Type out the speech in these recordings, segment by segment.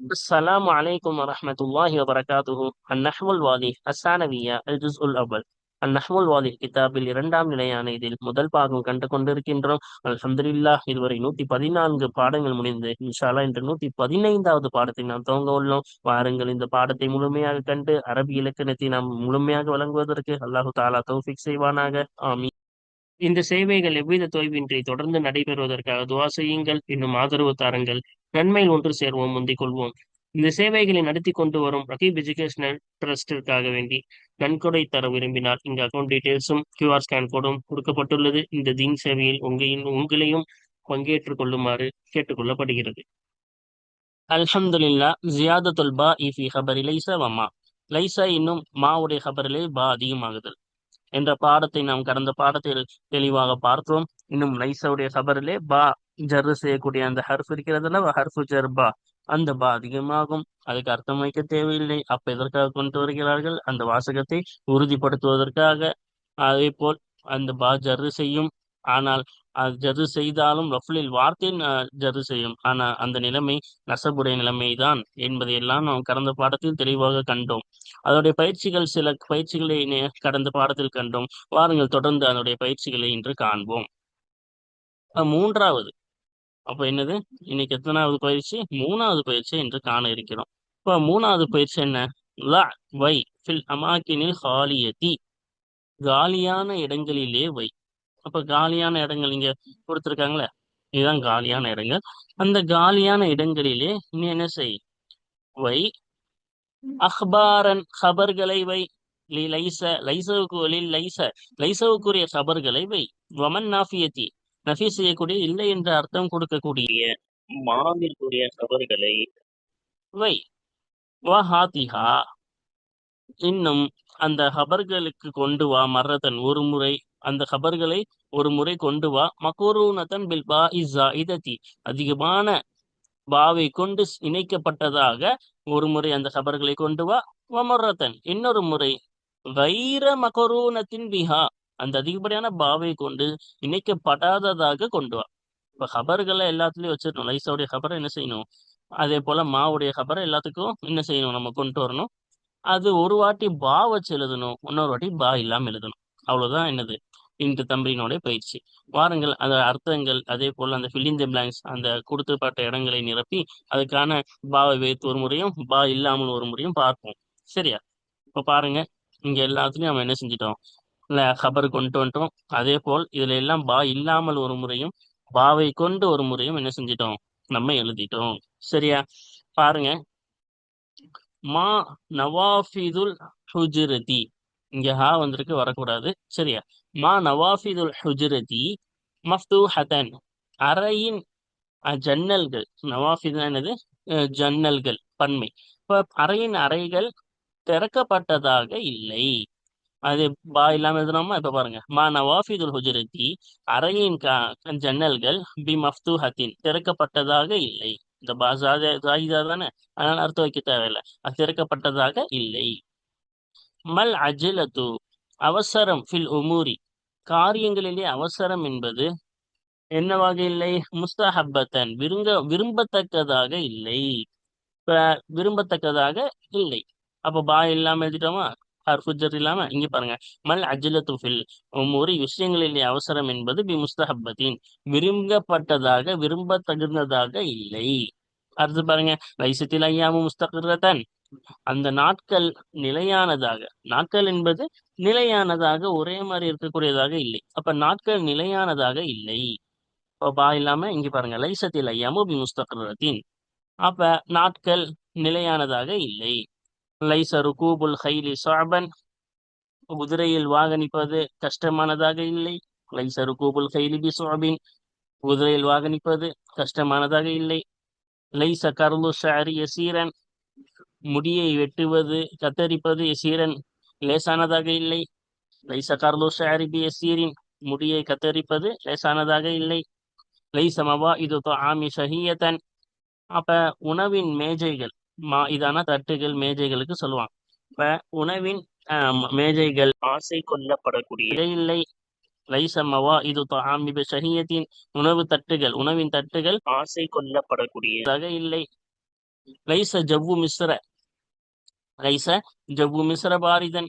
السلام عليكم ورحمة الله وبركاته النحو الواضح الثانوية الجزء الأول النحو الواضح கிதாபில் இரண்டாம் நிலையான இதில் முதல் பாகம் கண்டு கொண்டிருக்கின்றோம் அல்ஹம்துலில்லா இதுவரை நூத்தி பதினான்கு பாடங்கள் முடிந்து இன்ஷால்லா இன்று நூத்தி பதினைந்தாவது பாடத்தை நாம் துவங்க உள்ளோம் வாருங்கள் இந்த பாடத்தை முழுமையாக கண்டு அரபி இலக்கணத்தை நாம் முழுமையாக வழங்குவதற்கு அல்லாஹு தாலா தௌஃபிக் செய்வானாக ஆமீன் இந்த சேவைகள் எவ்வித தொய்வின்றி தொடர்ந்து நடைபெறுவதற்காக துவா செய்யுங்கள் இன்னும் ஆதரவு தாருங்கள் நன்மையில் ஒன்று சேர்வோம் முந்திக் கொள்வோம். இந்த சேவைகளை நடத்தி கொண்டு வரும் ரகீப் எஜுகேஷனல் ட்ரஸ்டிற்காக வேண்டி நன்கொடை தர விரும்பினால் இங்கு அக்கௌண்ட் டீடைல்ஸும் கியூஆர் ஸ்கேன் கோடும் கொடுக்கப்பட்டுள்ளது. இந்த தீன் சேவையில் உங்களின் உங்களையும் பங்கேற்றுக் கொள்ளுமாறு கேட்டுக்கொள்ளப்படுகிறது. அல்ஹம்துலில்லா ஜியாதத்துல் பா இஃபி ஹபரி லைசா வமா லைசா இன்னும் மாவுடைய ஹபரிலே பா அதிகமாகுதல் என்ற பாடத்தை நாம் கடந்த பாடத்தில் தெளிவாக பார்த்தோம். இன்னும் லைசாவுடைய சபரிலே பா ஜர்ரு செய்யக்கூடிய அந்த ஹர்ஃப் இருக்கிறதுல ஹர்ஃபு ஜர்பா அந்த பா அதிகமாகும். அதுக்கு அர்த்தம் வைக்க தேவையில்லை. அப்ப எதற்காக கொண்டு வருகிறார்கள்? அந்த வாசகத்தை உறுதிப்படுத்துவதற்காக. அதே போல் அந்த பா ஜர்ரு செய்யும். ஆனால் ஜரு செய்தாலும் ரஃப்லில் வார்த்தையின் ஜரு செய்யும். ஆனால் அந்த நிலைமை நசபுடைய நிலைமைதான் என்பதையெல்லாம் நாம் கடந்த பாடத்தில் தெளிவாக கண்டோம். அதனுடைய பயிற்சிகள் சில பயிற்சிகளை கடந்த பாடத்தில் கண்டோம். வாருங்கள் தொடர்ந்து அதனுடைய பயிற்சிகளை இன்று காண்போம். மூன்றாவது. அப்ப என்னது? இன்னைக்கு எத்தனாவது பயிற்சி? மூணாவது பயிற்சி என்று காண இருக்கிறோம். இப்ப மூணாவது பயிற்சி என்ன? ல வை ஃபில் அமாக்கினில் ஹாலியதி. காலியான இடங்களிலே வை. அப்ப காலியான இடங்கள் இங்க கொடுத்துருக்காங்களே? இதுதான் காலியான இடங்கள். அந்த காலியான இடங்களிலே நீ என்ன செய்? வை. அஹ்பாரன் ஹபர்களை வை. லி லைச லைசவுக்கு லைச லைசவுக்குரிய ஹபர்களை வை. வமன் நாஃபியத்தி நஃபி செய்யக்கூடிய இல்லை என்ற அர்த்தம் கொடுக்கக்கூடிய மாவிற்குரிய ஹபர்களை வை. வஹாத்திஹா இன்னும் அந்த ஹபர்களுக்கு கொண்டு வா மரதன் ஒரு முறை. அந்த கபர்களை ஒரு முறை கொண்டு வா. மகூரூனத்தன் பில் பா இஸ்ஸா இதத்தி. அதிகமான பாவை கொண்டு இணைக்கப்பட்டதாக ஒரு முறை அந்த கபர்களை கொண்டு வா. வமரத்தன் இன்னொரு முறை வைர மகரூனத்தின் பிஹா அந்த அதிகப்படியான பாவை கொண்டு இணைக்கப்படாததாக கொண்டு வா. இப்ப ஹபர்களை எல்லாத்துலயும் வச்சிடணும் லைசாவுடைய ஹபரை என்ன செய்யணும்? அதே போல மாவுடைய ஹபரை எல்லாத்துக்கும் என்ன செய்யணும்? நம்ம கொண்டு வரணும். அது ஒரு வாட்டி பா வச்சு எழுதணும். இன்னொரு வாட்டி பா இல்லாம எழுதணும். அவ்வளவுதான் என்னது. இன்று தம்பரினுடைய பயிற்சி வாருங்கள் அந்த அர்த்தங்கள் அதே போல் அந்த ஃபில்லிங் த பிளாங்க்ஸ் அந்த கொடுத்துப்பட்ட இடங்களை நிரப்பி அதுக்கான பாவை வைத்து ஒரு முறையும் பா இல்லாமல் ஒரு முறையும் பார்ப்போம். சரியா? இப்போ பாருங்க இங்க எல்லாத்துலயும் நம்ம என்ன செஞ்சிட்டோம்? இல்லை ஹபர் கொண்டு வந்துட்டோம். அதே போல் இதுல எல்லாம் பா இல்லாமல் ஒரு முறையும் பாவை கொண்டு ஒரு முறையும் என்ன செஞ்சிட்டோம்? நம்ம எழுதிட்டோம். சரியா? பாருங்க. மா நவாஃபிதுல் ஹுஜிரதி. இங்க ஹா வந்திருக்கு வரக்கூடாது. சரியா? மா நவாஃபிதுல் ஹுஜ்ரதி மஃப்தூஹதன். அறையின் ஜன்னல்கள். நவாஃபிதானது ஜன்னல்கள் பன்மை. இப்போ அறையின் அறைகள் திறக்கப்பட்டதாக இல்லை. அது பா இல்லாம எழுதுனோமா? இப்ப பாருங்க. மா நவாஃபிதுல் ஹுஜரத்தி அறையின் ஜன்னல்கள் பி மஃப்தூஹத்தின் திறக்கப்பட்டதாக இல்லை. இந்த பா ஜாயிதா தானே? அதனால அர்த்தம் வைக்க தேவையில்லை. அது திறக்கப்பட்டதாக இல்லை. மல் அஜிலத்து அவசரம் ஃபில் உமூரி காரியங்களிலே அவசரம் என்பது என்னவாக இல்லை? முஸ்தஹப்பத்தன். விரும்ப விரும்பத்தக்கதாக இல்லை. விரும்பத்தக்கதாக இல்லை. அப்ப பா இல்லாம எழுதிட்டோமா? ஹர்ஃபுஜர் இல்லாம? இங்க பாருங்க. மல் அஜிலத்து ஃபில் உமூரி விஷயங்களிலே அவசரம் என்பது பி முஸ்தஹப்பத்தின். விரும்பப்பட்டதாக விரும்ப தகுந்ததாக இல்லை. அடுத்து பாருங்க. லைசத்தில் ஐயாமு முஸ்தகிரதன். அந்த நாட்கள் நிலையானதாக நாட்கள் என்பது நிலையானதாக ஒரே மாதிரி இருக்கக்கூடியதாக இல்லை. அப்ப நாட்கள் நிலையானதாக இல்லை. இப்போ பா இல்லாம இங்க பாருங்க லைசத்தில் ஐயாமு பி முஸ்தகிரத்தின். அப்ப நாட்கள் நிலையானதாக இல்லை. லைச ருகூபுல் ஹைலி சாபன் குதிரையில் வாகனிப்பது கஷ்டமானதாக இல்லை. லைச ருகூபுல் ஹைலி பி சாபின் குதிரையில் வாகனிப்பது கஷ்டமானதாக இல்லை. லைச கருளு ஷாரி சீரன் முடியை வெட்டுவது கத்தரிப்பது எசீரன் லேசானதாக இல்லை. லைச கார்லோஸ் அரிபி எசீரின் முடியை கத்தரிப்பது லேசானதாக இல்லை. லைசமவா இது ஆமி ஷஹியத்தன் அப்ப உணவின் மேஜைகள் மா இதான? தட்டுகள் மேஜைகளுக்கு சொல்லுவாங்க. இப்ப உணவின் மேஜைகள் ஆசை கொள்ளப்படக்கூடிய இல்லை. லைசம்மவா இது ஆமி ஷஹியத்தின் உணவு தட்டுகள் உணவின் தட்டுகள் ஆசை கொள்ளப்படக்கூடியதாக இல்லை. லைச ஜவ்வு மிஸ்ர லைச ஜவ்வு மிஸ்ர பாரிதன்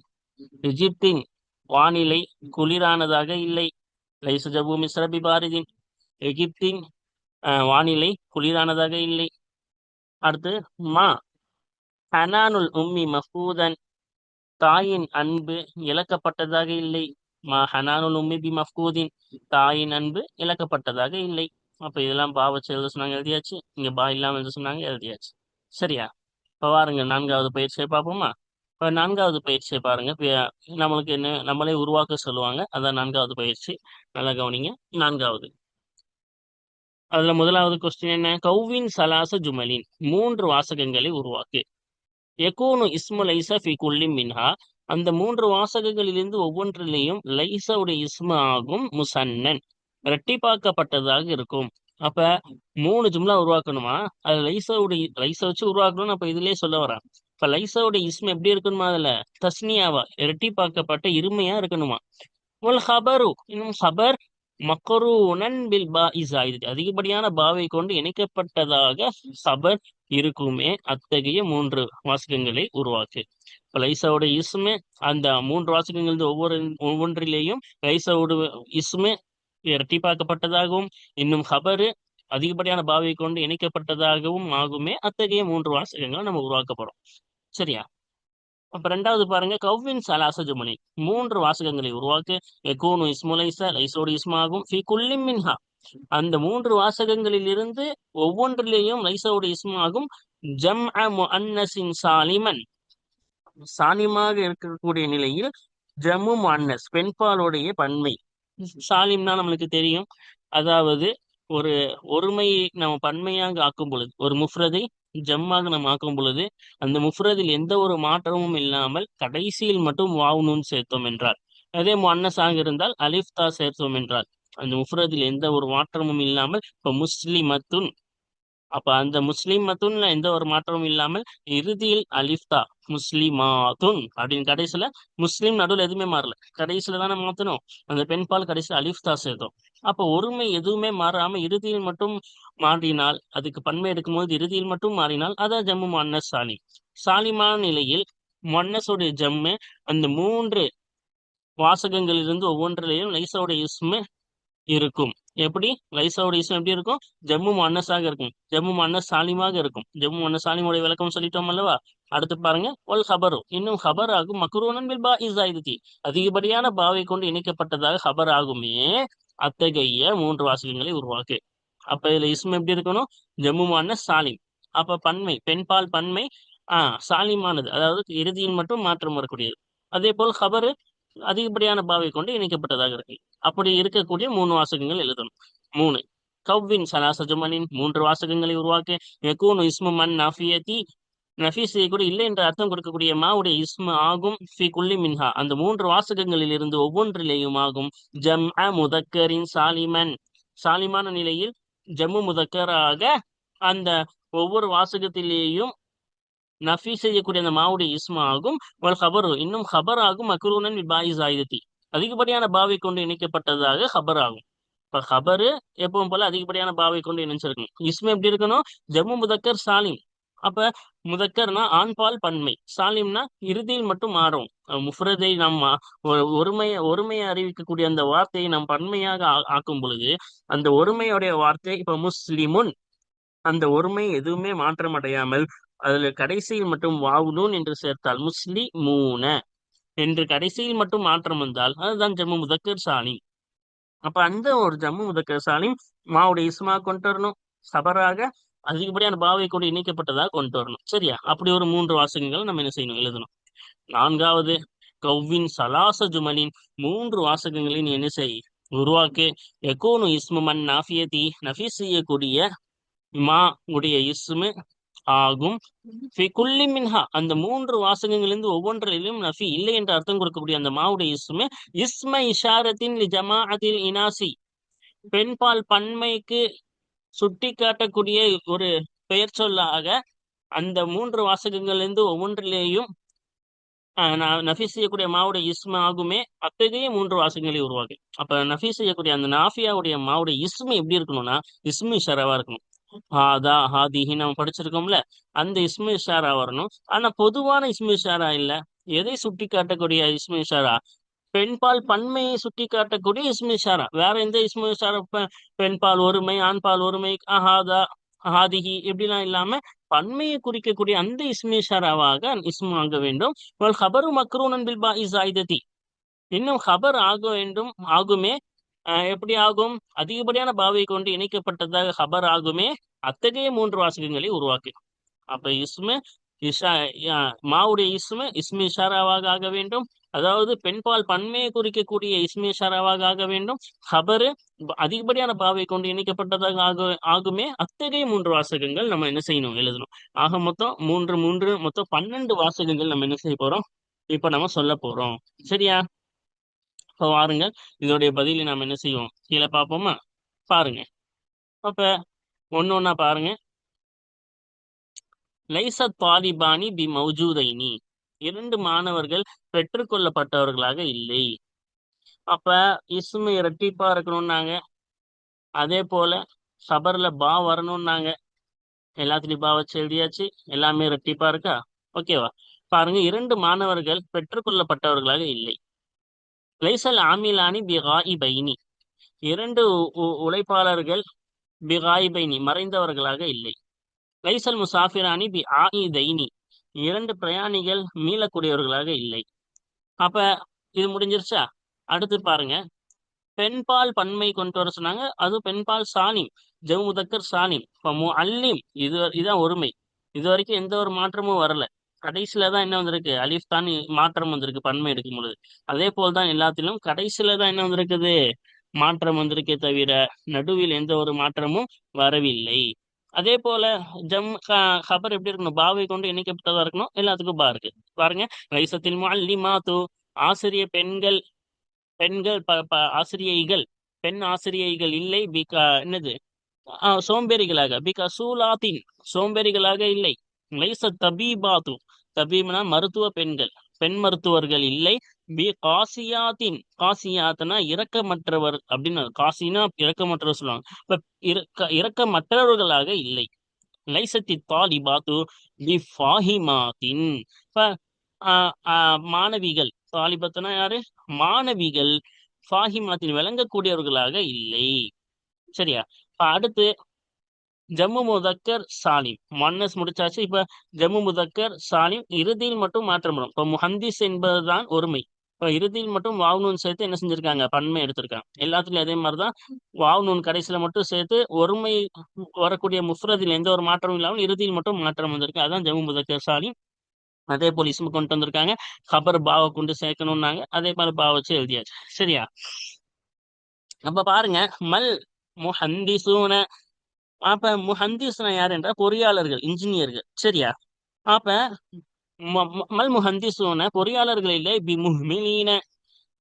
எகிப்தின் வானிலை குளிரானதாக இல்லை. லைச ஜவ்வு மிஸ்ரபி பாரிதின் எகிப்தின் வானிலை குளிரானதாக இல்லை. அடுத்து மா ஹனானுல் உம்மி மஃபூதன். தாயின் அன்பு இழக்கப்பட்டதாக இல்லை. மா ஹனானுல் உம்மி பி மஃபூதின். தாயின் அன்பு இழக்கப்பட்டதாக இல்லை. அப்ப இதெல்லாம் பா வச்சு எழுத சொன்னாங்க எழுதியாச்சு. இங்க பா இல்லாம எழுத சொன்னாங்க எழுதியாச்சு. சரியா? இப்ப பாருங்க நான்காவது பயிற்சியை பார்ப்போமா? இப்ப நான்காவது பயிற்சியை பாருங்க. நம்மளுக்கு என்ன நம்மளே உருவாக்க சொல்லுவாங்க. அதான் நான்காவது பயிற்சி. நல்லா கவனிங்க. நான்காவது. அதுல முதலாவது கொஸ்டின் என்ன? கௌவின் சலாச ஜுமலின். மூன்று வாசகங்களை உருவாக்கு. எகோனு இஸ்மு லைசா ஃபி குல்லி மின்ஹா. அந்த மூன்று வாசகங்களிலிருந்து ஒவ்வொன்றிலையும் லைசாவுடைய இஸ்மு ஆகும் முசன்னன். இரட்டிப்பாக்கப்பட்டதாக இருக்கும். அப்ப மூணு ஜும்லா உருவாக்கணுமா? அது லைசாவுடைய லைசா வச்சு உருவாக்கணும்னு அப்ப இதுலயே சொல்ல வரேன் இப்ப லைசாவுடைய இஸ்மு எப்படி இருக்கணுமா அதுல? தஸ்னியாவா இரட்டிப்பாக்கப்பட்ட இருமையா இருக்கணுமா? உல் ஹபரு இன்னும் ஹபர் மக்கரூனன் பில் பா இசாயிது அதிகப்படியான பாவை கொண்டு இணைக்கப்பட்டதாக சபர் இருக்குமே. அத்தகைய மூன்று வாசகங்களை உருவாக்கு. இப்ப லைசாவோட இஸ்மு அந்த மூன்று வாசகங்கள் ஒவ்வொரு ஒவ்வொன்றிலேயும் லைசாவோட இஸ்மு இரட்டிப்பாக்கப்பட்டதாகவும் இன்னும் ஹபரு அதிகப்படியான பாவை கொண்டு இணைக்கப்பட்டதாகவும் ஆகுமே. அத்தகைய மூன்று வாசகங்கள் நம்ம உருவாக்கப்படும் சரியா? அப்ப ரெண்டாவது பாருங்க கவ்வின் சலாச ஜுமனி மூன்று வாசகங்களை உருவாக்கு. எகூனு இஸ்முலைசா லைசோடு இஸ்மாகும் ஃபி குல்லிம் மின்ஹா. அந்த மூன்று வாசகங்களில் இருந்து ஒவ்வொன்றிலேயும் லைசோடு இஸ்மாகும் ஜம் முஅன்னஸின் சாலிமன். சாலிமாக இருக்கக்கூடிய நிலையில் ஜம்மு அன்னஸ் பெண்பாலுடைய பன்மை. சாலிம்னா நம்மளுக்கு தெரியும். அதாவது ஒரு ஒருமையை நம்ம பன்மையாக ஆக்கும் பொழுது ஒரு முஃப்ரதை ஜம்மாக நம்ம ஆக்கும் பொழுது அந்த முஃப்ரதில் எந்த ஒரு மாற்றமும் இல்லாமல் கடைசியில் மட்டும் வாவ் சேர்த்தோம் என்றால் அதே முன்னஸாக இருந்தால் அலிஃப்தா சேர்த்தோம் என்றால் அந்த முஃப்ரதில் எந்த ஒரு மாற்றமும் இல்லாமல் இப்போ முஸ்லிமத்துன் அப்ப அந்த முஸ்லீம் முஸ்லிமத்துன்ல எந்த ஒரு மாற்றமும் இல்லாமல் இறுதியில் அலிஃப்தா முஸ்லிமாத்துன் அப்படின்னு கடைசியில முஸ்லீம் நடுவில் எதுவுமே மாறல. கடைசியில தானே மாத்தணும். அந்த பெண் பால் கடைசியில் அலிஃப்தா சேர்த்தோம். அப்ப ஒருமை எதுவுமே மாறாம இறுதியில் மட்டும் மாறினால் அதுக்கு பன்மை எடுக்கும்போது இறுதியில் மட்டும் மாறினால் அதான் ஜம்மு மன்னஸ் சாலி. சாலிமான நிலையில் மன்னஸோடைய ஜம்மு அந்த மூன்று வாசகங்களிலிருந்து ஒவ்வொன்றிலையும் லைசாவுடைய இஸ்மு இருக்கும். எப்படி? லைசாவோட இஸ்மு எப்படி இருக்கும்? ஜம்மு மன்னஸாக இருக்கும். ஜம்மு மன்னஸ் சாலிமாக இருக்கும். ஜம்மு மன்னஸ் சாலிமுடைய விளக்கம் சொல்லிட்டோம் அல்லவா? அடுத்து பாருங்க. ஒல் ஹபரு. இன்னும் ஹபர் ஆகும் மக்ரூனன் பில் அதிகப்படியான பாவை கொண்டு இணைக்கப்பட்டதாக ஹபர் ஆகுமே அத்தகைய மூன்று வாசகங்களை உருவாக்கு. அப்ப இதுல இஸ்மு எப்படி இருக்கணும்? ஜம்மு மன்னஸ் சாலிம். அப்ப பன்மை பெண்பால் பன்மை ஆஹ் சாலிமானது. அதாவது இறுதியில் மட்டும் மாற்றம் வரக்கூடியது. அதே போல் ஹபரு அதிகப்படியான பாவை கொண்டு இணைக்கப்பட்டதாக இருக்கு. அப்படி இருக்கக்கூடிய மூணு வாசகங்கள் எழுதணும். மூணு. கவ்வின் சலாசஜமனின் மூன்று வாசகங்களை உருவாக்க யகூனு இஸ்மு மன் நஃபியதி நஃபி செய்யக்கூடிய இல்லை என்ற அர்த்தம் கொடுக்கக்கூடிய மாவுடைய இஸ்மு ஆகும் ஃபி குல்லி மின்ஹா. அந்த மூன்று வாசகங்களில் இருந்து ஒவ்வொன்றிலேயும் ஆகும் ஜம் அ முதக்கரின் சாலிமன். சாலிமான நிலையில் ஜம்மு முதக்கராக அந்த ஒவ்வொரு வாசகத்திலேயும் நஃபி செய்யக்கூடிய அந்த மாவுடைய இஸ்மா ஆகும் வல் ஹபரு இன்னும் ஹபர் ஆகும் மக்ரூனன் பாயிஸ் ஆயுதத்தி அதிகப்படியான பாவை கொண்டு இணைக்கப்பட்டதாக ஹபர் ஆகும் இப்ப ஹபரு எப்பவும் போல அதிகப்படியான பாவை கொண்டு இணைச்சிருக்கும் இஸ்மு எப்படி இருக்கணும் ஜம்மு முதக்கர் சாலிம் அப்ப முதக்கர்னா ஆண்பால் பன்மை சாலிம்னா இறுதியில் மட்டும் மாறும் முஃப்ரதை நம்ம ஒரு ஒருமையை ஒருமையை அறிவிக்கக்கூடிய அந்த வார்த்தையை நாம் பன்மையாக ஆ- ஆக்கும் பொழுது அந்த ஒருமையுடைய வார்த்தை இப்ப முஸ்லிமுன் அந்த ஒருமை எதுவுமே மாற்றம் அடையாமல் அதுல கடைசியில் மட்டும் வாவுனூன் என்று சேர்த்தால் முஸ்லி மூன. என்று கடைசியில் மட்டும் மாற்றம் வந்தால் அதுதான் ஜம்மு முதக்கர் சாலிம் அப்ப அந்த ஒரு ஜம்மு முதக்கர் சாலிம் மாவுடைய இஸ்மா கொண்டு வரணும். சபராக அதிகப்படியான பாவை கொண்டு இணைக்கப்பட்டதாக கொண்டு வரணும். சரியா? அப்படி ஒரு மூன்று வாசகங்கள் நம்ம என்ன செய்யணும்? எழுதணும். நான்காவது கவ்வின் சலாச ஜுமலின் மூன்று வாசகங்களின் என்ன செய்? உருவாக்கு. எக்கோனு இஸ்மு மன் நாஃபியதி நஃபீஸ் செய்யக்கூடிய மா உடைய இஸ்மு ஆகும். குல்லி மின்ஹா அந்த மூன்று வாசகங்களிலிருந்து ஒவ்வொன்றிலும் நஃபி இல்லை என்று அர்த்தம் கொடுக்கக்கூடிய அந்த மாவுடைய இஸ்மு இஸ்ம இஷாரத்தின் ஜமாஅத்தில் இனாசி. பெண்பால் பன்மைக்கு சுட்டி காட்டக்கூடிய ஒரு பெயர் சொல்லாக அந்த மூன்று வாசகங்களிலிருந்து ஒவ்வொன்றிலேயும் நஃபி செய்யக்கூடிய மாவுடைய இஸ்மு ஆகுமே அத்தகைய மூன்று வாசகங்களை உருவாக்கு. அப்ப நஃபி செய்யக்கூடிய அந்த நாஃபியாவுடைய மாவுடைய இஸ்மு எப்படி இருக்கணும்னா இஸ்மு இஷாராவா இருக்கணும். ஹாதா ஹாதிஹி நம்ம படிச்சிருக்கோம்ல அந்த இஸ்மு ஷாரா வரணும். ஆனா பொதுவான இஸ்மு ஷாரா இல்ல. எதை சுட்டி காட்டக்கூடிய இஸ்மு பெண்பால் பன்மையை சுட்டி காட்டக்கூடிய இஸ்மு வேற எந்த இஸ்மிஷாரா பெண்பால் ஒருமை ஆண்பால் ஒருமை ஹாதா ஹாதிஹி இப்படிலாம் இல்லாம பன்மையை குறிக்கக்கூடிய அந்த இஸ்மு ஷாராவாக இஸ்மு ஆக வேண்டும். ஹபரு மக்ரூனன் பில் பாஇ ஜாயிததி. இன்னும் ஹபர் ஆக வேண்டும் ஆகுமே. எப்படி ஆகும்? அதிகப்படியான பாவை கொண்டு இணைக்கப்பட்டதாக ஹபர் ஆகுமே. அத்தகைய மூன்று வாசகங்களை உருவாக்கு. அப்ப இஸ்மு இஷா மாவுடைய இஸ்மு இஸ்மி இஷாராவாக ஆக வேண்டும். அதாவது பெண்பால் பன்மையை குறிக்கக்கூடிய இஸ்மி இஷாராவாக ஆக வேண்டும். ஹபரு அதிகப்படியான பாவை கொண்டு இணைக்கப்பட்டதாக ஆக ஆகுமே. அத்தகைய மூன்று வாசகங்கள் நம்ம என்ன செய்யணும்? எழுதணும். ஆக மொத்தம் மூன்று மூன்று மொத்தம் பன்னெண்டு வாசகங்கள் நம்ம என்ன செய்ய போறோம்? இப்ப நம்ம சொல்ல போறோம். சரியா? இப்ப வாருங்க. இதோடைய பதிலை நாம் என்ன செய்வோம்? கீழே பார்ப்போமா? பாருங்க. அப்ப ஒண்ணு ஒண்ணா பாருங்க. லைசத் தாலிபானி பி மௌஜூதைனி. இரண்டு மாணவர்கள் பெற்றுக்கொள்ளப்பட்டவர்களாக இல்லை. அப்ப இஸ்மு இரட்டிப்பா இருக்கணும்னாங்க. அதே போல சபர்ல பா வரணும்னாங்க. எல்லாத்துலயும் பா வச்சு எழுதியாச்சு. எல்லாமே இரட்டிப்பா இருக்கா? ஓகேவா? பாருங்க. இரண்டு மாணவர்கள் பெற்றுக்கொள்ளப்பட்டவர்களாக இல்லை. லைசல் ஆமிலானி பி காயிபைனி இரண்டு உழைப்பாளர்கள் பி காயிபைனி மறைந்தவர்களாக இல்லை. லைசல் முசாஃபிரானி பி ஆயிதைனி இரண்டு பிரயாணிகள் மீளக்கூடியவர்களாக இல்லை. அப்ப இது முடிஞ்சிருச்சா? அடுத்து பாருங்க. பெண்பால் பன்மை கொண்டு வர சொன்னாங்க. அது பெண்பால் சானிம் ஜவு முதக்கர் சாலிம். இப்போ அல்லிம் இது இதுதான் ஒருமை. இது வரைக்கும் எந்த ஒரு மாற்றமும் வரல. கடைசியில தான் என்ன வந்திருக்கு? அலிஃப் தான் மாற்றம் வந்திருக்கு பன்மை எடுக்கும் பொழுது. அதே போல் தான் எல்லாத்திலும் கடைசியில தான் என்ன வந்திருக்குது? மாற்றம் வந்திருக்கே தவிர நடுவில் எந்த ஒரு மாற்றமும் வரவில்லை. அதே போல ஜம் ஹபர் எப்படி இருக்கணும்? பாவை கொண்டு இணைக்கப்பட்டதா இருக்கணும்? எல்லாத்துக்கும் பா இருக்கு. பாருங்க. ரைசத்தில் முஅல்லிமாத்து ஆசிரிய பெண்கள் பெண்கள் ப ப- ஆசிரியைகள் பெண் ஆசிரியைகள் இல்லை பிகா என்னது? சோம்பேறிகளாக பிகா சூலாத்தின் சோம்பேறிகளாக இல்லை. லைச தபீபாத்து தபீம்னா மருத்துவ பெண்கள். பெண் மருத்துவர்கள் இல்லை. பி காசியாத்தின் காசியாத்தனா இரக்கமற்றவர் அப்படின்னு காசினா இரக்கமற்றவர் சொல்லுவாங்க. இப்ப இறக்க இரக்கமற்றவர்களாக இல்லை. லைசத்தி தாலிபாத்து பி ஃபாஹிமாத்தின். இப்ப மாணவிகள். தாலிபத்துனா யாரு? மாணவிகள். ஃபாஹிமாத்தின் விளங்கக்கூடியவர்களாக இல்லை. சரியா? இப்ப அடுத்து ஜம்மு முதக்கர் சாலிம். மன்னஸ் முடிச்சாச்சு. இப்ப ஜம்மு முதக்கர் சாலிம் இறுதியில் மட்டும் மாற்றம் வரும் இப்ப முஹந்திஸ் என்பதுதான் ஒருமை. இப்ப இறுதியில் மட்டும் வாவ் நூன் சேர்த்து என்ன செஞ்சிருக்காங்க? பன்மை எடுத்திருக்காங்க. எல்லாத்துலயும் அதே மாதிரிதான் வாவ் நூன் கடைசியில மட்டும் சேர்த்து ஒருமை வரக்கூடிய முஃப்ரதில் எந்த ஒரு மாற்றமும் இல்லாமல் இறுதியில் மட்டும் மாற்றம் வந்திருக்கு. அதான் ஜம்மு முதக்கர் சாலிம். அதே போல் இஸ்மு கொண்டு வந்திருக்காங்க. கபர் பாவை கொண்டு சேர்க்கணும்னாங்க. அதே மாதிரி பாவ வச்சு எழுதியாச்சு. சரியா? அப்ப பாருங்க. மல் முஹந்திசூன அப்ப முஹந்திஸ்னா யார் என்றால் பொறியாளர்கள் இன்ஜினியர்கள் சரியா? அப்ப ம- மல் முஹந்திசூன பொறியாளர்கள் இல்லை பி முஹ்மிலீன.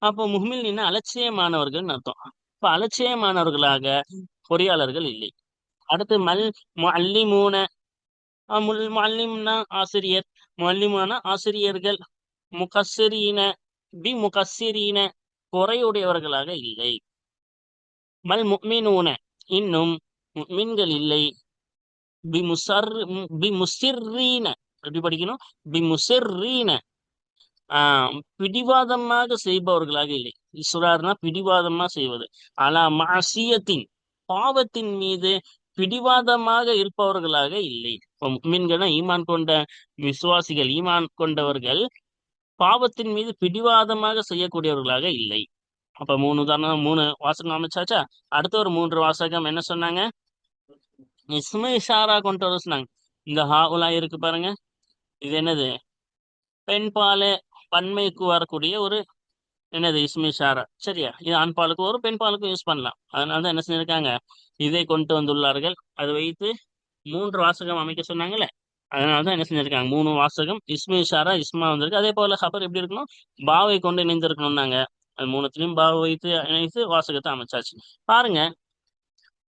அப்போ முஹ்மிலின அலட்சியமானவர்கள் அர்த்தம். இப்ப அலட்சியமானவர்களாக பொறியாளர்கள் இல்லை. அடுத்து மல் அல்லிமூன முல் மல்லிம்னா ஆசிரியர் மல்லிமான ஆசிரியர்கள். முகசிரீன பி முகசிரீன குறையுடையவர்களாக இல்லை. மல் முக்மினூன இன்னும் மீன்கள் இல்லை. பி முசர் பி எப்படி படிக்கணும்? பிமுசிர்ரீன. ஆஹ் பிடிவாதமாக செய்பவர்களாக இல்லை. இஸ்ரார்னா பிடிவாதமா செய்வது. அலா மாசியத்தின் பாவத்தின் மீது பிடிவாதமாக இருப்பவர்களாக இல்லை. மீன்கள்னா ஈமான் கொண்ட விசுவாசிகள் ஈமான் கொண்டவர்கள் பாவத்தின் மீது பிடிவாதமாக செய்யக்கூடியவர்களாக இல்லை. அப்ப மூணு உதாரணம் மூணு வாசகம் அமைச்சாச்சா அடுத்த ஒரு மூன்று வாசகம் என்ன சொன்னாங்க? இஸ்மை ஷாரா கொண்டு வர சொன்னாங்க. இந்த ஹாவுலா இருக்கு பாருங்க. இது என்னது? பெண் பால பன்மைக்கு வரக்கூடிய ஒரு என்னது இஸ்மி ஷாரா சரியா? இது ஆண் பாலுக்கு ஒரு பெண் பாலுக்கும் யூஸ் பண்ணலாம். அதனால தான் என்ன செஞ்சிருக்காங்க? இதை கொண்டு வந்துள்ளார்கள். அதை வைத்து மூன்று வாசகம் அமைக்க சொன்னாங்கல்ல? அதனால தான் என்ன செஞ்சிருக்காங்க? மூணு வாசகம் இஸ்மி ஷாரா இஸ்மா வந்திருக்கு. அதே போல ஹபர் எப்படி இருக்கணும்? பாவை கொண்டு இணைந்திருக்கணும்னாங்க. அது மூணுத்திலையும் பாவ வைத்து இணைத்து வாசகத்தை அமைச்சாச்சு. பாருங்க.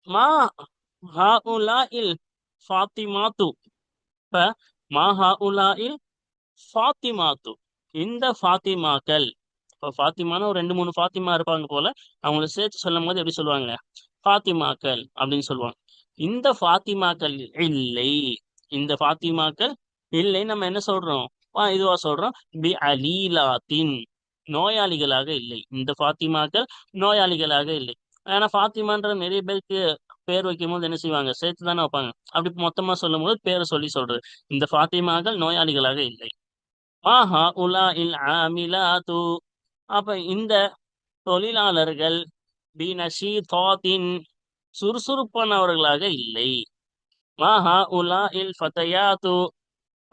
மா ஹா உலா இல் ஃபாத்திமாத்து. இப்ப மா ஹா உலா இல் ஃபாத்திமாத்து. இந்த ஃபாத்திமாக்கள் இப்போ ஃபாத்திமான ஒரு ரெண்டு மூணு ஃபாத்திமா இருப்பாங்க போல அவங்கள சேர்த்து சொல்லும் போது எப்படி சொல்லுவாங்க ஃபாத்திமாக்கள் அப்படின்னு சொல்லுவாங்க. இந்த ஃபாத்திமாக்கள் இல்லை. இந்த ஃபாத்திமாக்கள் இல்லை நம்ம என்ன சொல்றோம்? இதுவா சொல்றோம். பி அலீலாத்தின். நோயாளிகளாக இல்லை. இந்த ஃபாத்திமாக்கள் நோயாளிகளாக இல்லை. ஆனா ஃபாத்திமான்ற நிறைய பேருக்கு பேர் வைக்கும் போது என்ன செய்வாங்க? சேர்த்து தானே வைப்பாங்க. அப்படி மொத்தமா சொல்லும் போது பேரை சொல்லி சொல்றது. இந்த ஃபாத்திமாக்கள் நோயாளிகளாக இல்லை. ஆஹா உலா இல் ஆமிலாத்து. அப்ப இந்த தொழிலாளர்கள் பினஷி தாத்தின் சுறுசுறுப்பானவர்களாக இல்லை. மாஹா உலா இல் ஃபதையாத்து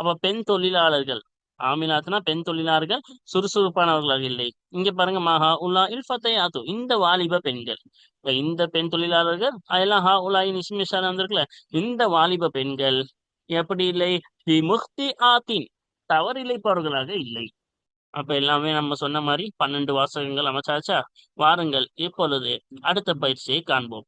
அப்ப பெண் தொழிலாளர்கள் ஆமிலாத்னா பெண் தொழிலாளர்கள் சுறுசுறுப்பானவர்களாக இல்லை. இங்க பாருங்க மாஹா உலா இல் ஆத்து. இந்த வாலிப பெண்கள். இந்த பெண் தொழிலாளர்கள் அதெல்லாம் ஹா உலா நிஷ்மிஷா வந்திருக்குல்ல இந்த வாலிப பெண்கள் எப்படி இல்லை? தி முக்தி ஆத்தின். தவறிழைப்பவர்களாக இல்லை. அப்ப எல்லாமே நம்ம சொன்ன மாதிரி பன்னெண்டு வாசகங்கள் அமைச்சாச்சா? வாருங்கள் இப்பொழுது அடுத்த பயிற்சியை காண்போம்.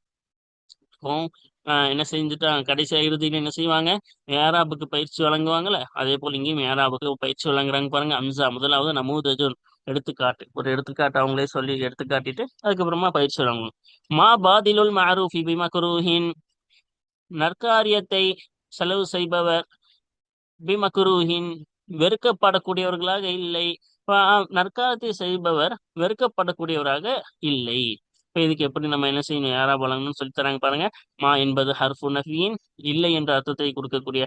என்ன செஞ்சுட்டாங்க கடைசி இறுதியில் என்ன செய்வாங்க? மேராபுக்கு பயிற்சி வழங்குவாங்கல்ல? அதே போல இங்கேயும் மேராபுக்கு பயிற்சி வழங்குறாங்க பாருங்க. அம்சா முதலாவது நமூதஜுன் எடுத்துக்காட்டு. ஒரு எடுத்துக்காட்டு அவங்களே சொல்லி எடுத்துக்காட்டிட்டு அதுக்கப்புறமா பயிற்சி வழங்குவோம் மா பாதிலுல் மாரூஃபி குருஹின். நற்காரியத்தை செலவு செய்பவர் பிமக்ரூஹின் வெறுக்கப்படக்கூடியவர்களாக இல்லை. நற்காலத்தை செய்பவர் வெறுக்கப்படக்கூடியவராக இல்லை. இப்போ இதுக்கு எப்படி நம்ம என்ன செய்யணும்? யாரா வழங்கணும்னு சொல்லி தராங்க பாருங்க. மா என்பது ஹர்ஃபு நஃபியின் இல்லை என்ற அர்த்தத்தை கொடுக்கக்கூடிய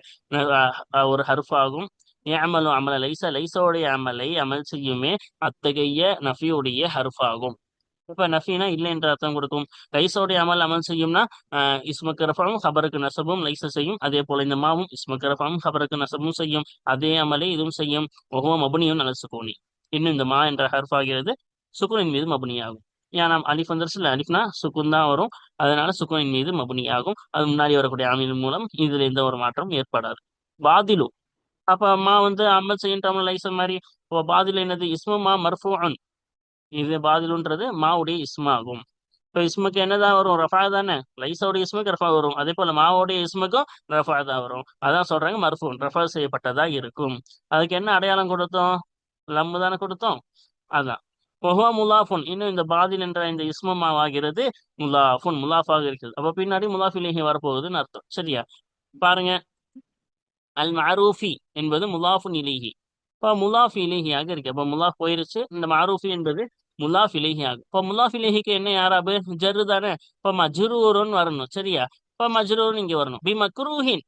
ஒரு ஹர்ஃப் ஆகும். ஏமலு அமல லைச லைசோடைய அமலை அமல் செய்யுமே அத்தகைய நஃபியுடைய ஹர்ஃப் ஆகும். இப்ப நஃபினா இல்லை என்ற அர்த்தம் கொடுக்கும். லைசோடைய அமல் அமல் செய்யும்னா ஆஹ் ரஃபாவும் ஹபருக்கு நசபும் லைச செய்யும். அதே போல இந்த மாவும் இஸ்முக்கு ரஃபாவும் ஹபருக்கு நசபும் செய்யும். அதே அமலை இதுவும் செய்யும். ஒவ்வொரு மபுனியும் நல்ல சுகோனி இன்னும் இந்த மா என்ற ஹர்ஃப் ஆகிறது. சுக்குனின் மீது மபுனி ஆகும் ஏன் நாம் அலிஃப் வந்துருச்சுல அலிஃப்னா சுக்குன் தான் வரும். அதனால சுக்குனின் மீது மபுனி ஆகும் அது முன்னாடி வரக்கூடிய அமீன் மூலம் இதுல எந்த ஒரு மாற்றமும் ஏற்படாது. பாதிலு. அப்ப மா வந்து அமல் செய்யன்ற லைச மாதிரி இப்போ பாதில் என்னது? இஸ்மு மா மர்ஃபூன் இது பாதிலுன்றது மாவுடைய இஸ்மா ஆகும் இப்போ இஸ்முக்கு என்னதான் வரும்? ரஃபா தானே? லைஸோடைய இஸ்முக்கு ரஃபா வரும். அதே போல மாவோடைய இஸ்முக்கும் ரஃபா தான் வரும். அதான் சொல்றாங்க மர்ஃபூன். ரஃபா செய்யப்பட்டதா இருக்கும். அதுக்கு என்ன அடையாளம் கொடுத்தோம்? லம்மு தானே கொடுத்தோம்? அதான். ஒஹுவா முலாஃபுன் இன்னும் இந்த பாதில் என்ற இந்த இஸ்மமாவாகிறது முலாஃபுன் முலாஃபாக இருக்கிறது அப்ப பின்னாடி முலாஃபிலேஹி வரப்போகுதுன்னு அர்த்தம் சரியா பாருங்க அல் மாரூஃபி என்பது முலாஃபுன் இலேஹி இப்போ முலாஃப் இலேஹியாக இருக்கு அப்போ முலாஃப் போயிருச்சு இந்த மாரூஃபி என்பது முலாஃப் இலேஹி ஆகும் இப்போ முலாஃப் இலேஹிக்கு என்ன யாராபு ஜர்ரு தானே இப்போ மஜ்ரூருன்னு வரணும் சரியா இப்போ மஜ்ரூர்னு இங்க வரணும் பி மக்ரூஹின்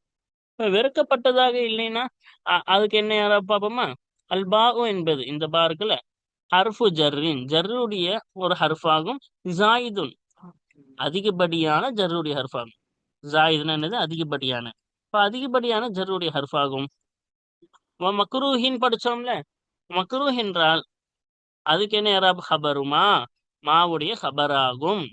இப்போ வெறுக்கப்பட்டதாக இல்லைன்னா அதுக்கு என்ன யாரா பார்ப்போமா அல்பாகு என்பது இந்த பா இருக்குல்ல ஹர்ஃபு ஜர்ரின். ஜர்ருடைய ஒரு ஹர்ஃபாகும் ஜாயிதுன். அதிகப்படியான ஜர்ருடைய ஹர்ஃபாகும். ஜாயிதுன்னு என்னது? அதிகப்படியான. இப்போ அதிகப்படியான ஜர்ருடைய ஹர்ஃபாகும். வ மக்ரூஹின் படிச்சோம்ல? மக்ரூஹ் என்றால் அதுக்கு என்ன யாராப் ஹபருமா? மாவுடைய ஹபராகும்.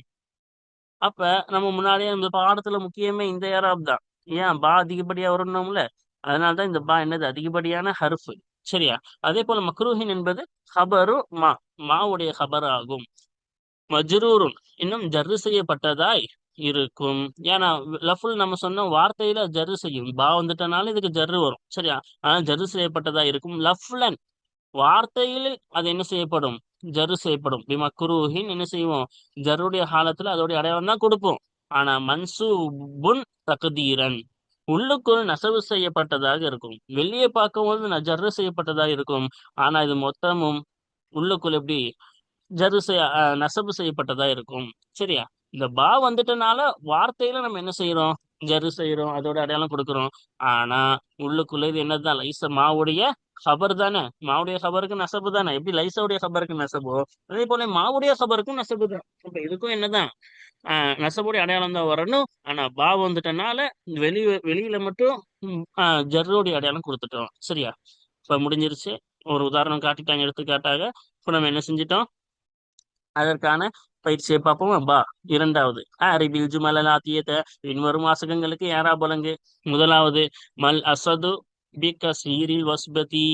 அப்ப நம்ம முன்னாடியே இந்த பாடத்துல முக்கியமே இந்த யாராப் தான். ஏன்? பா அதிகப்படியா வரணும்ல அதனாலதான் இந்த பா என்னது? அதிகப்படியான ஹர்ஃப். சரியா? அதே போல மக்ரூஹின் என்பது ஹபரு மா மாவுடைய ஹபர் ஆகும் மஜ்ரூருன் இன்னும் ஜர்ரு செய்யப்பட்டதாய் இருக்கும். ஏன்னா லஃபுல் நம்ம சொன்ன வார்த்தையில ஜர்ரு செய்யும். பா வந்துட்டனால இதுக்கு ஜர்ரு வரும். சரியா? ஆனா ஜர்ரு செய்யப்பட்டதா இருக்கும். லஃப்லன் வார்த்தையில் அது என்ன செய்யப்படும்? ஜர்ரு செய்யப்படும். பிமா குருஹின் என்ன செய்வோம்? ஜர்ருடைய காலத்துல அதோடைய அடையாளம் தான் கொடுப்போம். ஆனா மன்சூபுன் தகுதீரன். உள்ளுக்குள் நசவு செய்யப்பட்டதாக இருக்கும். வெளியே பார்க்கும்போது நான் ஜர்ரு செய்யப்பட்டதாக இருக்கும். ஆனா இது மொத்தமும் உள்ளுக்குள் எப்படி ஜர்ரு செய்ய நசவு செய்யப்பட்டதா இருக்கும். சரியா? இந்த பா வந்துட்டனால வார்த்தையில நம்ம என்ன செய்யறோம் ஜரு செய்யறோம் அதோட அடையாளம் கொடுக்குறோம். ஆனா உள்ளுக்குள்ள இது என்னதுதான்? லைச மாவுடைய ஹபர் தானே? மாவுடைய ஹபருக்கு நசபு தானே? எப்படி லைசாவுடைய ஹபருக்கு நசபோ அதே போல மாவுடைய ஹபருக்கும் நசபு தான். இப்ப இதுக்கும் என்னதான்? ஆஹ் அடையாளம் தான் வரணும். ஆனா பா வந்துட்டனால வெளி வெளியில மட்டும் ஜர்ரோடி ஆஹ் அடையாளம் கொடுத்துட்டோம். சரியா? இப்ப முடிஞ்சிருச்சு. ஒரு உதாரணம் காட்டிட்டாங்க எடுத்துக்காட்டாக. இப்ப நம்ம என்ன செஞ்சிட்டோம்? அதற்கான பயிற்சியை பார்ப்போமா. பா இரண்டாவது. அரபில் ஜுமல் ஆத்தியத்தை பின்வரும் வாசகங்களுக்கு யாரா பலங்கு. முதலாவது மல் அசது பி கசீரில் வஸ்பதி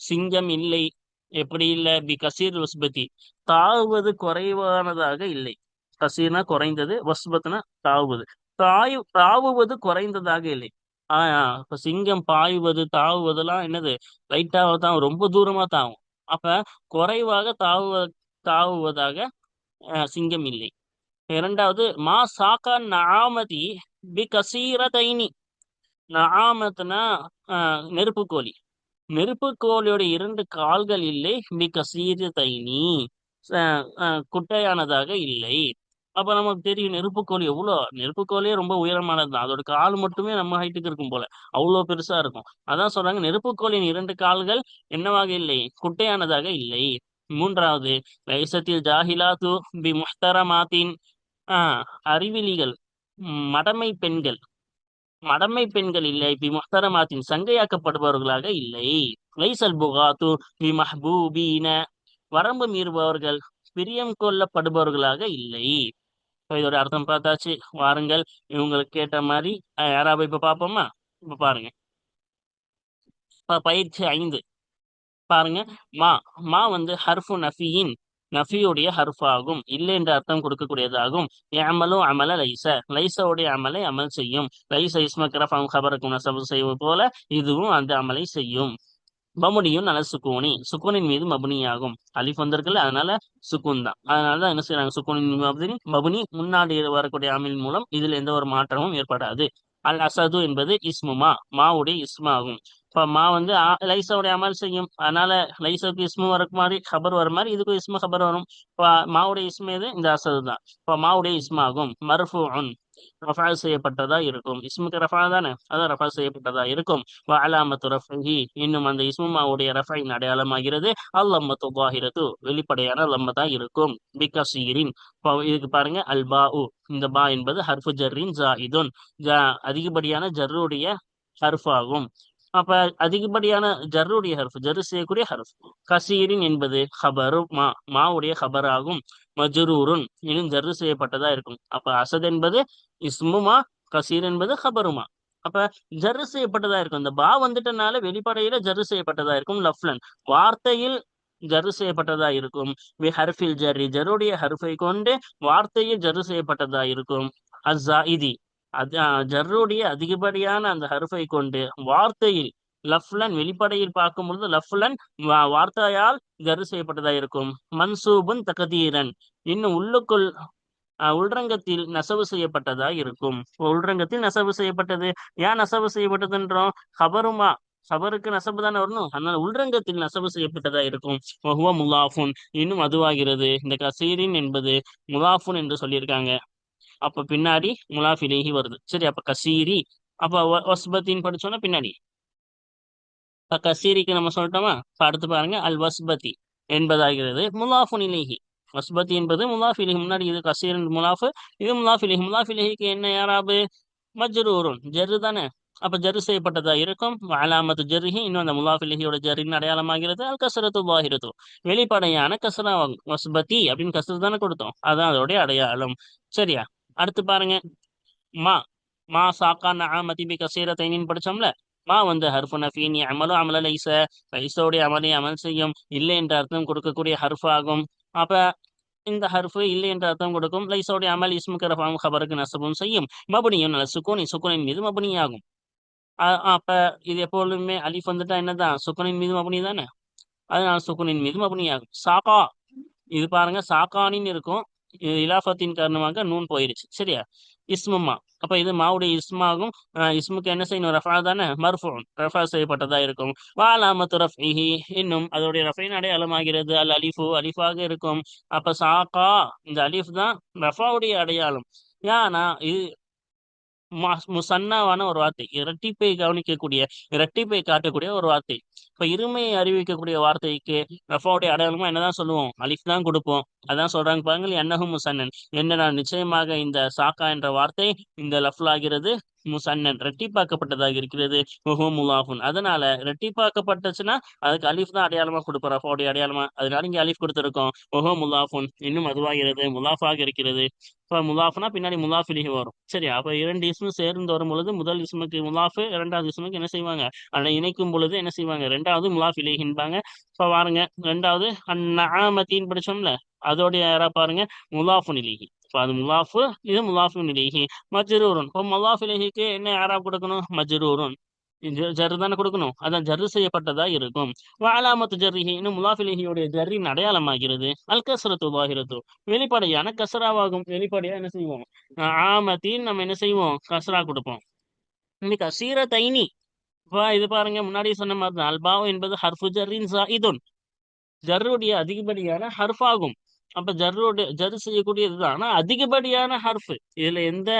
சிங்கம் இல்லை. எப்படி இல்லை? பி கசீர் வஸ்பதி தாவுவது குறைவானதாக இல்லை. கசீர்னா குறைந்தது வஸ்பத்னா தாவுவது. தாயு தாவுவது குறைந்ததாக இல்லை. ஆஹ் இப்ப சிங்கம் பாயுவது தாவுவதெல்லாம் என்னது? லைட்டாக தான் ரொம்ப தூரமா தாவும். அப்ப குறைவாக தாவுவ தாவுவதாக அஹ், சிங்கம் இல்லை. இரண்டாவது மா சாக்கா நாமதி பி கசீரதைனி நாமத்னா ஆஹ், நெருப்பு கோழி இரண்டு கால்கள் இல்லை பி கசீரதைனி அஹ், அஹ், குட்டையானதாக இல்லை. அப்ப நமக்கு தெரியும் நெருப்புக்கோழி எவ்வளோ நெருப்புக்கோழியே ரொம்ப உயரமானது தான். அதோட கால் மட்டுமே நம்ம ஹைட்டுக்கு இருக்கும் போல. அவ்வளோ பெருசா இருக்கும். அதான் சொல்றாங்க நெருப்புக்கோழியின் இரண்டு கால்கள் என்னவாக இல்லை? குட்டையானதாக இல்லை. மூன்றாவது லைசத்தில் ஜாஹிலாத்து பி முஹ்தரமாத்தின் ஆஹ் அறிவிலிகள் மடமை பெண்கள். மடமை பெண்கள் இல்லை பி முஹ்தரமாத்தின் சங்கையாக்கப்படுபவர்களாக இல்லை. லைசல் புகாத்து பி மஹ்பூபீன வரம்பு மீறுபவர்கள். பிரியம் கொள்ளப்படுபவர்களாக இல்லை. இதோட அர்த்தம் பார்த்தாச்சு. வாருங்கள் இவங்களுக்கு கேட்ட மாதிரி யாராவது இப்ப பார்ப்போமா? இப்ப பாருங்க. பயிற்சி ஐந்து. பாருங்க மா மா வந்து ஹர்ஃபு நஃபியின் நஃபியுடைய ஹர்ஃப் ஆகும் இல்லை என்ற அர்த்தம் கொடுக்கக்கூடியதாகும். அமலும் அமல லைச. லைசவுடைய அமலை அமல் செய்யும். லைச இஸ்மக்ரஃபாம் ஹபரக்கும் நசபு செய்வது போல இதுவும் அந்த அமலை செய்யும். மபுனியும் நல்ல சுக்கூனி சுக்கூனின் மீது மபுனியாகும். அலிஃப் வந்திருக்குல்ல அதனால சுக்கூன் தான் அதனாலதான் என்ன செய்யறாங்க சுக்கூனின் மபுனி மபுனி முன்னாடி வரக்கூடிய அமில் மூலம் இதில் எந்த ஒரு மாற்றமும் ஏற்படாது. அல் அசது என்பது இஸ்முமா மாவுடைய இஸ்மாகும். இப்ப மா வந்து லைசாவுடைய அமல் செய்யும். அதனால லைசாவுக்கு இஸ்மு வர மாதிரி ஹபர் வர மாதிரி இதுக்கும் இஸ்மு ஹபர் வரும். இப்போ மாவுடைய இஸ்மு எது? இந்த அசது தான். இப்போ மாவுடைய இஸ்மாகும். மர்ஃபூன் ரஃபா செய்யப்பட்டதா இருக்கும். இஸ்முக்கு ரஃபா தானே? அதான் ரஃபா செய்யப்பட்டதா இருக்கும். அலாமத்து ரஃபஹி. இன்னும் அந்த இஸ்முமாவுடைய ரஃபைன் அடையாளமாகிறது. அல்லம்மத்து பாஹிரத்து வெளிப்படையான லம்ம தான் இருக்கும். பிகசீரின். இதுக்கு பாருங்க. அல் பா இந்த பா என்பது ஹர்ஃபு ஜர்ரின் ஜாஹிதுன் அதிகப்படியான ஜர்ருடைய ஹர்ஃப் ஆகும் அப்ப அதிகப்படியான ஜருடைய ஹர்ஃப் ஜரு செய்யக்கூடிய ஹர்ஃப். கசீரின் என்பது ஹபரு மா மாவுடைய ஹபர் ஆகும் மஜ்ரூருன் இன்னும் ஜரு செய்யப்பட்டதா இருக்கும். அப்ப அசத் என்பது இஸ்முமா கசீர் என்பது ஹபருமா அப்ப ஜரு செய்யப்பட்டதா இருக்கும். இந்த பா வந்துட்டனால வெளிப்படையில ஜரு செய்யப்பட்டதா இருக்கும் லஃப்லன். வார்த்தையில் ஜரு செய்யப்பட்டதா இருக்கும். வி ஹர்ஃபில் ஜரி ஜருடைய ஹர்ஃபை கொண்டு வார்த்தையில் ஜரு செய்யப்பட்டதா இருக்கும். அஸ்ஸாஇதி அது அஹ், ஜர்ருடைய அதிகப்படியான அந்த ஹர்ஃபை கொண்டு வார்த்தையில் லஃப்லன் வெளிப்படையில் பார்க்கும் பொழுது லஃப்லன் வா- வார்த்தையால் கரு செய்யப்பட்டதா இருக்கும். மன்சூபுன் தகதீரன். இன்னும் உள்ளுக்குள் உள்ரங்கத்தில் நெசவு செய்யப்பட்டதா இருக்கும். உள்ரங்கத்தில் நெசவு செய்யப்பட்டது. ஏன் நெசவு செய்யப்பட்டதுன்றோம்? ஹபருமா ஹபருக்கு நெசவு தானே வரணும். அதனால உள்ரங்கத்தில் நசவு செய்யப்பட்டதா இருக்கும். முலாஃபுன். இன்னும் அதுவாகிறது. இந்த கசீரின் என்பது முலாஃபுன் என்று சொல்லியிருக்காங்க. அப்ப பின்னாடி முலாஃபிலேஹி வருது. சரி அப்ப கசீரி அப்ப வ- வஸ்பத்தின்னு படிச்சோன்னா பின்னாடி. இப்ப கசீரிக்கு நம்ம சொல்லிட்டோமா? இப்ப அடுத்து பாருங்க அல் வஸ்பதி என்பதாகிறது முலாஃபுன் இலேஹி. வஸ்பதி என்பது முலாஃப் இலேஹி. முன்னாடி இது கசீர் முலாஃபு இது முலாஃப் இலேஹி. முலாஃப் இலேஹிக்கு என்ன யாராபு மஜ்ரூரும் ஜெரு தானே. அப்ப ஜெரு செய்யப்பட்டதா இருக்கும்? அலாமத்து ஜர்ரிஹி இன்னும் அந்த முலாஃப் இலேஹியோட அடையாளமாகிறது. அல் கசரத்து பாகிரத்து வெளிப்படையான கசரா வஸ்பதி அப்படின்னு கசரு தானே கொடுத்தோம். அதான் அதோடைய அடையாளம். சரியா? அடுத்து பாருங்க. மா மா சாக்கா நஆமதி கசீர கசீரத்தைனின் படிச்சோம்ல? மா வந்து ஹர்ஃபு நஃபீன் அமலும் அமல லைச லைசோடைய அமலை அமல் செய்யும். இல்லை என்ற அர்த்தம் கொடுக்கக்கூடிய ஹர்ஃப் ஆகும். அப்ப இந்த ஹர்ஃபு இல்லை என்ற அர்த்தம் கொடுக்கும். லைசோடைய அமல் இஸ்முக்கு ரஃபாம் ஹபருக்கு நசபும் செய்யும். மபுனியும் நல்ல சுக்கூனி சுக்குனின் மீது மபுனியாகும். அ- அப்ப இது எப்பொழுதுமே அலிஃப் வந்துட்டா என்னதான் சுக்குனின் மீது மபுனி தானே? அதனால சுக்குனின் மீது மபுனியாகும். சாக்கா இது பாருங்க சாக்கானின்னு இருக்கும். இலாஃபத்தின் காரணமாக நூன் போயிருச்சு. சரியா? இஸ்முமா அப்ப இது மாவுடைய இஸ்மாகும் அஹ் இஸ்முக்கு என்ன செய்யணும்? ரஃபா தானே? மர்ஃபூன். ரஃபா செய்யப்பட்டதா இருக்கும். வாலாமத்து ரஃபிஹி. இன்னும் அதோடைய ரஃபைன் அடையாளமாகிறது. அல் அலிஃபு அலிஃபாக இருக்கும். அப்ப சாக்கா. இந்த அலிஃப் தான் ரஃபாவுடைய அடையாளம். ஏன்னா இது முசன்னாவான ஒரு வார்த்தை. இரட்டிப்பை கவனிக்கக்கூடிய இரட்டிப்பை காட்டக்கூடிய ஒரு வார்த்தை. இப்ப இருமையை அறிவிக்கக்கூடிய வார்த்தைக்கு ரஃபாவுடைய அடையாளமா என்னதான் சொல்லுவோம்? அலிஃப் தான் கொடுப்போம். அதான் சொல்றாங்க பாருங்கள் என்னஹு முசன்னன். நான் நிச்சயமாக இந்த சாக்கா என்ற வார்த்தை இந்த லஃப்லாகிறது. முசன்னன் ரெட்டிப்பாக்கப்பட்டதாக இருக்கிறது. முஹமுலாஹுன் முலாஃபுன் அதனால ரெட்டிப்பாக்கப்பட்டுச்சுன்னா அதுக்கு அலிஃப் தான் அடையாளமா கொடுப்போம் ரஃபாவுடைய அடையாளமா? அதனால இங்க அலிஃப் கொடுத்துருக்கோம். முஹு முலாஃபுன் இன்னும் அதுவாகிறது முலாஃபாக இருக்கிறது. இப்போ முலாஃப்னா பின்னாடி முலாஃபிலிஹி வரும். சரி அப்போ இரண்டு இஸ்மு சேர்ந்து வரும் பொழுது முதல் இஸ்முக்கு முலாஃபு இரண்டாவது இஸ்முக்கு என்ன செய்வாங்க? அதை இணைக்கும் பொழுது என்ன செய்வாங்க? ரெண்டாவது முலாஃபிலிஹின்பாங்க. இப்போ பாருங்க ரெண்டாவது அந்நாமத்தின் படிச்சோம்ல அதோடைய யாரா பாருங்க? முலாஃபு அது முலாஃபு இது முலாஃபு நிலிஹி மஜ்ரூருன் இப்போ முலாஃபு நிலிஹிக்கு என்ன யாரா கொடுக்கணும் மஜ்ரூருன் ஜர்ரு தானே கொடுக்கணும் அதான் ஜர்ரு செய்யப்பட்டதா இருக்கும் வாலாமத்து ஜர்ரிஹி இன்னும் முலாஃபிலிஹியோடைய ஜர்ரின் அடையாளமாகிறது அல் கசரத்து வாகிரத்து வெளிப்படையான கசராவாகும் வெளிப்படையா என்ன செய்வோம் ஆமத்தின் நம்ம என்ன செய்வோம் கசரா கொடுப்போம் இன்னைக்கு அசீர தைனி இப்போ இது பாருங்க முன்னாடி சொன்ன மாதிரி தான் என்பது ஹர்ஃபு ஜர்ரின் சாயிதுன் ஜர்ருடைய அதிகப்படியான ஹர்ஃபாகும் அப்ப ஜர்ரோட ஜர் செய்யக்கூடியதுதான். ஆனா அதிகப்படியான ஹர்ஃப் இதுல எந்த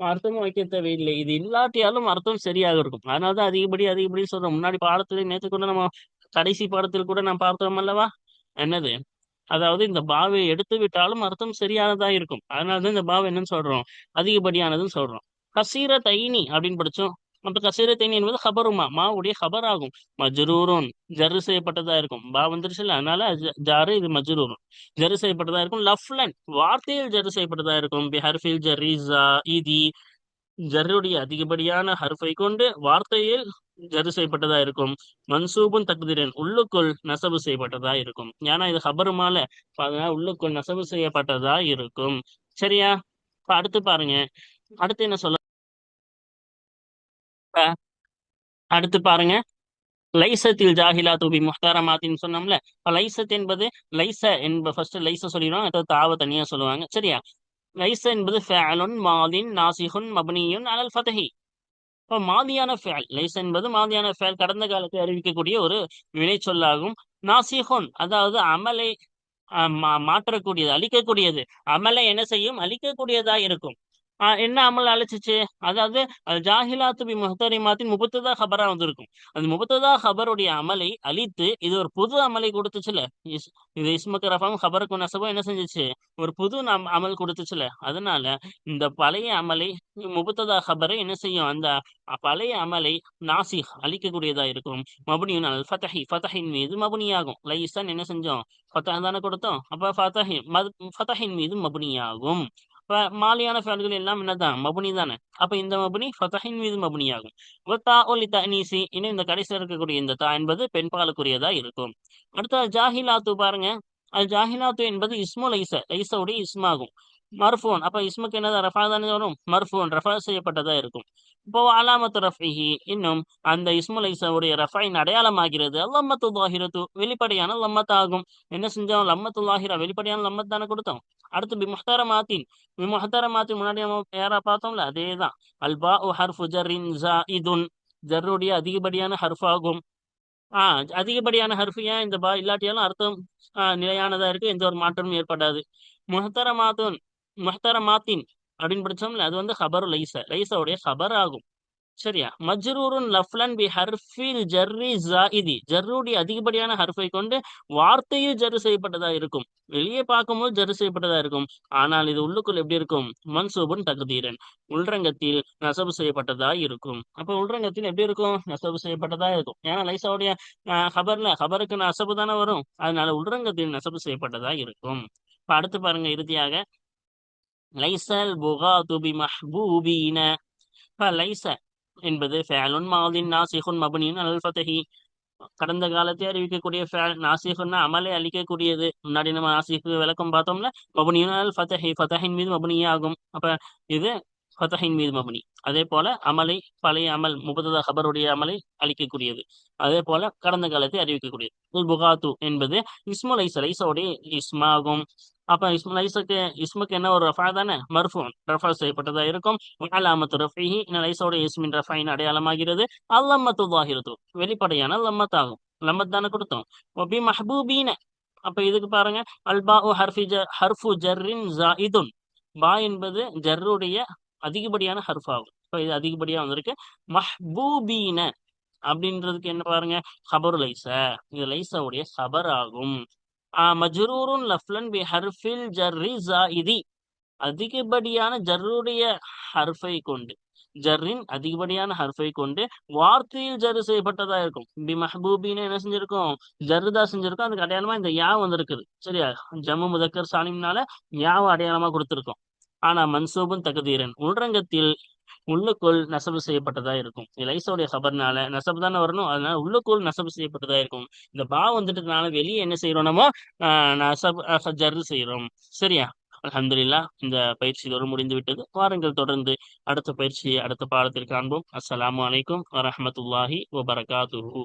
அர்த்தமும் வைக்க தேவையில்லை. இது இல்லாட்டியாலும் அர்த்தம் சரியாக இருக்கும். அதனாலதான் அதிகப்படி அதிகப்படி சொல்றோம். முன்னாடி பாடத்துல நேற்று கூட நம்ம கடைசி பாடத்தில் கூட நான் பார்த்தோம் அல்லவா? என்னது? அதாவது இந்த பாவை எடுத்து விட்டாலும் அர்த்தம் சரியானதா இருக்கும். அதனாலதான் இந்த பாவை என்னன்னு சொல்றோம். அதிகப்படியானதுன்னு சொல்றோம். கசீர தைனி அப்படின்னு படிச்சோம். அப்ப கசீர தேனி என்பது ஹபருமா மாவுடைய ஹபர் ஆகும் மஜ்ரூரும் ஜரு செய்யப்பட்டதா இருக்கும். பா வந்துருச்சுல அதனால ஜ- ஜாரு இது மஜ்ரூரும் ஜரு செய்யப்பட்டதா இருக்கும். லஃப்லன். வார்த்தையில் ஜரு செய்யப்பட்டதா இருக்கும். பிஹர்ஃபில் ஜரீசா இதி ஜருடைய அதிகப்படியான ஹர்ஃபை கொண்டு வார்த்தையில் ஜரு செய்யப்பட்டதா இருக்கும். மன்சூபும் தகுதிரன். உள்ளுக்குள் நசவு செய்யப்பட்டதா இருக்கும். ஏன்னா இது ஹபருமால உள்ளுக்குள் நசவு செய்யப்பட்டதா இருக்கும். சரியா? இப்ப அடுத்து பாருங்க. அடுத்து என்ன சொல்ல அடுத்து பாருங்க. லைசத்தில் ஜாஹிலா தூபி முஹ்தாரமாத்தின்னு சொன்னோம்ல. இப்ப லைசத் என்பது லைச என்ப ஃபர்ஸ்ட் லைச சொல்லிடுவாங்க அடுத்தது தாவ தனியா சொல்லுவாங்க. சரியா? லைச என்பது ஃபேலுன் மாதின் நாசிஹுன் மபனியுன் அலல் ஃபதஹி. இப்போ மாதியான ஃபேல் லைஸ் என்பது மாதியான ஃபேல் கடந்த காலத்தை அறிவிக்கக்கூடிய ஒரு வினை சொல்லாகும் நாசிஹுன் அதாவது அமலை மாற்றக்கூடியது அழிக்கக்கூடியது. அமலை என்ன செய்யும்? அழிக்கக்கூடியதா இருக்கும். என்ன அமல் அழைச்சிச்சு? அதாவது அது ஜாஹிலாத்து பி முஹத்தரிமாத்தின் முபத்ததா ஹபரா வந்திருக்கும். அந்த முபத்ததா ஹபருடைய அமலை அழித்து இது ஒரு புது அமலை கொடுத்துச்சுல. இஸ்- இது இஸ்மக்கு ரஃபாம் ஹபருக்கு நசபம் என்ன செஞ்சுச்சு? ஒரு புது அமல் கொடுத்துச்சுல. அதனால இந்த பழைய அமலை முபத்ததா ஹபரை என்ன செய்யும்? அந்த பழைய அமலை நாசி அழிக்கக்கூடியதா இருக்கும். மபுனியுன் அல் ஃபதஹி ஃபதஹின் மீது மபுனியாகும். லைசன் என்ன செஞ்சோம்? ஃபதஹ் தானே கொடுத்தோம். அப்ப ஃபதஹி மத் ஃபதஹின் மீது மபுனியாகும். மாலியான ஃபேல்கள் எல்லாம் என்னதான்? மபுனி தானே. அப்ப இந்த மபுனி ஃபதஹின் மீது மபுனியாகும். தா ஒலி தனீசி இன்னும் இந்த கடைசியில் இருக்கக்கூடிய இந்த தா என்பது பெண்பாலுக்குரியதா இருக்கும். அடுத்த ஜாஹிலாத்து பாருங்க. அது ஜாஹிலாத்து என்பது இஸ்மு லைச லைசவுடைய இஸ்மாகும். மர்ஃபோன். அப்ப இஸ்முக்கு என்னது? ரஃபா தானே வரும்? மர்ஃபோன். ரஃபா செய்யப்பட்டதா இருக்கும். இப்போ அலாமத்து ரஃபிஹி. இன்னும் அந்த இஸ்மு லைசவுடைய ரஃபாயின் அடையாளமாகிறது. லம்மத்து லாஹிரத்து வெளிப்படையான லம்மத் ஆகும் என்ன செஞ்சோம்? லம்மத்து லாஹிரா வெளிப்படையான லம்மத் தானே கொடுத்தோம். அடுத்து பிமஹார முஹ்தரமாத்தின் பி முஹ்தரமாத்தின் முன்னாடி நம்ம பேரா பார்த்தோம்ல அதேதான். அல்பா உ ஹர்ஃபு ஜர்ரின் ஜாஇதுன் ஜர்ருடைய அதிகப்படியான ஹர்ஃப் ஆகும் ஆஹ் அதிகப்படியான ஹர்ஃப் ஏன் இந்த பா இல்லாட்டியாலும் அர்த்தம் ஆஹ் நிலையானதா இருக்கு. எந்த ஒரு மாற்றமும் ஏற்படாது. முஹ்தரமாத்துன் முஹ்தரமாத்தின் அப்படின்னு படிச்சோம்ல அது வந்து ஹபர் லைச லைசாவுடைய ஹபர் ஆகும் சரியா? மஜ்ரூருன் லஃப்லன் பி ஹர்ஃபில் ஜர்ரி ஜாஇதி ஜர்ருடைய அதிகப்படியான ஹர்ஃபை கொண்டு வார்த்தையில் ஜர்ரு செய்யப்பட்டதா இருக்கும். வெளியே பார்க்கும்போது ஜர்ரு செய்யப்பட்டதா இருக்கும். ஆனால் இது உள்ளுக்குள் எப்படி இருக்கும்? மன்சூபன் தகுதீரன். உள்ரங்கத்தில் நசவு செய்யப்பட்டதா இருக்கும். அப்ப உள்ரங்கத்தில் எப்படி இருக்கும்? நசவு செய்யப்பட்டதா இருக்கும். ஏன்னா லைசாவுடைய ஆஹ், ஹபர்ல ஹபருக்கு நசபு தானே வரும். அதனால உள்ரங்கத்தில் நசபு செய்யப்பட்டதா இருக்கும். இப்ப அடுத்து பாருங்க இறுதியாக. லைசல் புகா துபி மஹ்பூபீன. இப்ப லைச என்பது ஃபேலுன் மாதின் நாசிஹுன் மபனியுன் அலல் ஃபதஹி. கடந்த காலத்தை அறிவிக்கக்கூடிய ஃபேல் நாசிஹுன்னா அமலை அழிக்கக்கூடியது முன்னாடி நம்ம நாசிக்கு விளக்கம் பார்த்தோம்ல மபனியுன் அல் ஃபதஹி ஃபதஹின் மீது மபனியாகும் அப்ப இது ஃபதஹின் மீது மபனி. அதே போல அமலை பழைய அமல் முபததா ஹபருடைய அமலை அளிக்கக்கூடியது. அதே போல கடந்த காலத்தை அறிவிக்கக்கூடியது. உல் புகாத்து என்பது இஸ்மு லைச லைசோடைய இஸ்மாகும். அப்ப இஸ்மு ஐசக்கு இஸ்முக்கு என்ன ஒரு ரஃபா தானே? மர்ஃபூன் ரஃபா செய்யப்பட்டதா இருக்கும். அலாமத்து ரஃபிஹி இன்ன லைசோட இஸ்மின் ரஃபாயின் அடையாளமாகிறது. அல்லம்மத்து லாஹிரத்து வெளிப்படையான லம்மத் ஆகும் லம்மத் தானே கொடுத்தோம். ஒபி மஹபூபீன. அப்ப இதுக்கு பாருங்க. அல்பா ஹர்ஃபி ஜ ஹர்ஃபு ஜர்ரின் ஜாயிதுன். பா என்பது ஜர்ருடைய அதிகப்படியான ஹர்ஃப் ஆகும். இப்போ இது அதிகப்படியா வந்திருக்கு. மஹ்பூபீன அப்படின்றதுக்கு என்ன பாருங்க? ஹபரு லைச இது லைசாவுடைய ஹபர் ஆகும் ஆஹ் மஜ்ரூருன் லஃப்லன் பி ஹர்ஃபில் ஜர்ரி ஜாயிதி. அதிகப்படியான ஜர்ருடைய ஹர்ஃபை கொண்டு ஜர்ரின் அதிகப்படியான ஹர்ஃபை கொண்டு வார்த்தையில் ஜர்ரு செய்யப்பட்டதா இருக்கும். பி மஹபூபின்னு என்ன செஞ்சிருக்கோம்? ஜர்ருதா செஞ்சிருக்கோம். அதுக்கு அடையாளமா இந்த யா வந்திருக்குது. சரியா? ஜம்மு முதக்கர் சாணிம்னால யாவை அடையாளமா கொடுத்துருக்கோம்? ஆனா மன்சூபும் தகுதீரன் உள்ரங்கத்தில் உள்ளுக்குள் நசபு செய்யப்பட்டதா இருக்கும். லைசோடைய ஹபர்னால நசபு தானே வரணும். அதனால உள்ளுக்குள் நசபு செய்யப்பட்டதா இருக்கும். இந்த பா வந்துட்டதுனால வெளியே என்ன செய்யறோம்னோ ஆஹ் நசப் ஜர்ரு செய்யறோம். சரியா? அலமதுல்லா இந்த பயிற்சி இதோடு முடிந்து விட்டது. வாருங்கள் தொடர்ந்து அடுத்த பயிற்சியை அடுத்த பாடத்தில் காண்போம். அஸ்லாம் அலைக்கும் வரமத்துல்லாஹி வபரகாத்துஹு.